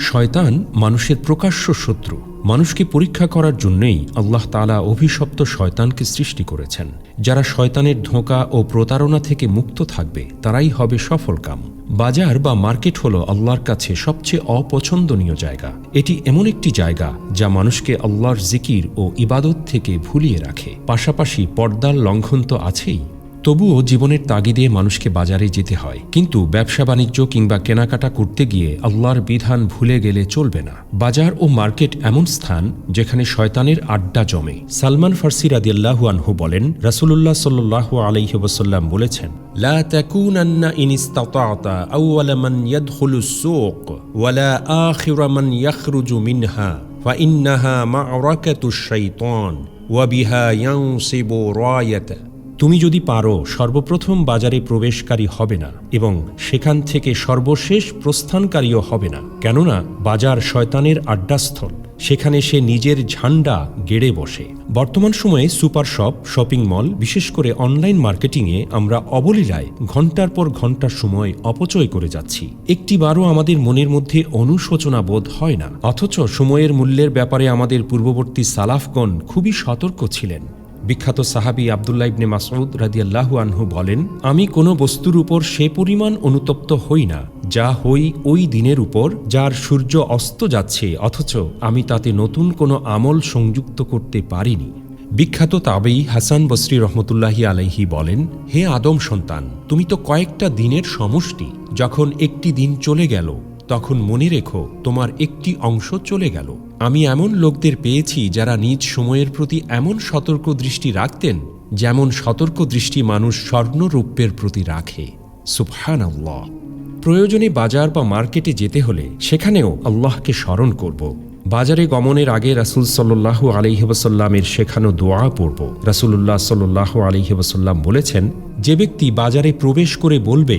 শয়তান মানুষের প্রকাশ্য শত্রু। মানুষকে পরীক্ষা করার জন্যই আল্লাহ তালা অভিশপ্ত শয়তানকে সৃষ্টি করেছেন। যারা শয়তানের ধোঁকা ও প্রতারণা থেকে মুক্ত থাকবে, তারাই হবে সফলকাম বাজার বা মার্কেট হল আল্লাহর কাছে সবচেয়ে অপছন্দনীয় জায়গা। এটি এমন একটি জায়গা যা মানুষকে আল্লাহর জিকির ও ইবাদত থেকে ভুলিয়ে রাখে। পাশাপাশি পর্দার লঙ্ঘন তো আছেই। তবুও জীবনের তাগিদে মানুষকে বাজারে যেতে হয়। কিন্তু ব্যবসা বাণিজ্য কিংবা কেনাকাটা করতে গিয়ে আল্লাহর বিধান ভুলে গেলে চলবে না। বাজার ও মার্কেট এমন স্থান যেখানে শয়তানের আড্ডা জমে। সালমান ফার্সি রাদিয়াল্লাহু আনহু বলেন, রাসূলুল্লাহ আলাইহি ওয়াসাল্লাম বলেছেন, লা ইন ইসতাতা'তা আউওয়ালা মান ইয়াদখুলুস সুক ওয়ালা আখিরা মান ইয়াখরুজু মিনহা ফাইন্নাহা মা'রাকাতুশ শাইতান ওয়া বিহা ইয়ানসিবু রায়াতা। তুমি যদি পারো, সর্বপ্রথম বাজারে প্রবেশকারী হবে না এবং সেখান থেকে সর্বশেষ প্রস্থানকারীও হবে না। কেননা, বাজার শয়তানের আড্ডাস্থল। সেখানে সে নিজের ঝান্ডা গেড়ে বসে। বর্তমান সময়ে সুপার শপ, শপিং মল, বিশেষ করে অনলাইন মার্কেটিংয়ে আমরা অবলীলায় ঘণ্টার পর ঘণ্টা সময় অপচয় করে যাচ্ছি। একটিবারও আমাদের মনের মধ্যে অনুশোচনা বোধ হয় না। অথচ সময়ের মূল্যের ব্যাপারে আমাদের পূর্ববর্তী সালাফগণ খুবই সতর্ক ছিলেন। বিখ্যাত সাহাবি আবদুল্লাহ ইবনে মাসউদ রাদিয়াল্লাহু আনহু বলেন, আমি কোনো বস্তুর উপর সে পরিমাণ অনুতপ্ত হই না, যা হই ওই দিনের উপর, যার সূর্য অস্ত যাচ্ছে, অথচ আমি তাতে নতুন কোনো আমল সংযুক্ত করতে পারিনি। বিখ্যাত তাবেই হাসান বসরি রহমতুল্লাহি আলাইহি বলেন, হে আদম সন্তান, তুমি তো কয়েকটা দিনের সমষ্টি, যখন একটি দিন চলে গেল তখন মনে রেখো, তোমার একটি অংশ চলে গেল। আমি এমন লোকদের পেয়েছি যারা নিজ সময়ের প্রতি এমন সতর্ক দৃষ্টি রাখতেন, যেমন সতর্ক দৃষ্টি মানুষ স্বর্ণরৌপ্যের প্রতি রাখে। সুফহান আল্লাহ প্রয়োজনে বাজার বা মার্কেটে যেতে হলে সেখানেও আল্লাহকে স্মরণ করব। বাজারে গমনের আগে রাসুল সাল্লাহ আলহিবসাল্লামের শেখানো দোয়া পড়ব। রাসুল্লাহ সাল্লাহ আলহিবসাল্লাম বলেছেন, যে ব্যক্তি বাজারে প্রবেশ করে বলবে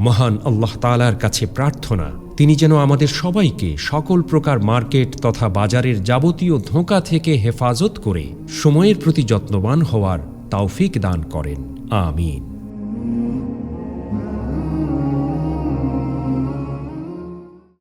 মহান আল্লাহ তালার কাছে প্রার্থনা, তিনি যেন আমাদের সবাইকে সকল প্রকার মার্কেট তথা বাজারের যাবতীয় ধোঁকা থেকে হেফাজত করে, সময়ের প্রতি যত্নবান হওয়ার তাওফিক দান করেন। আমিন।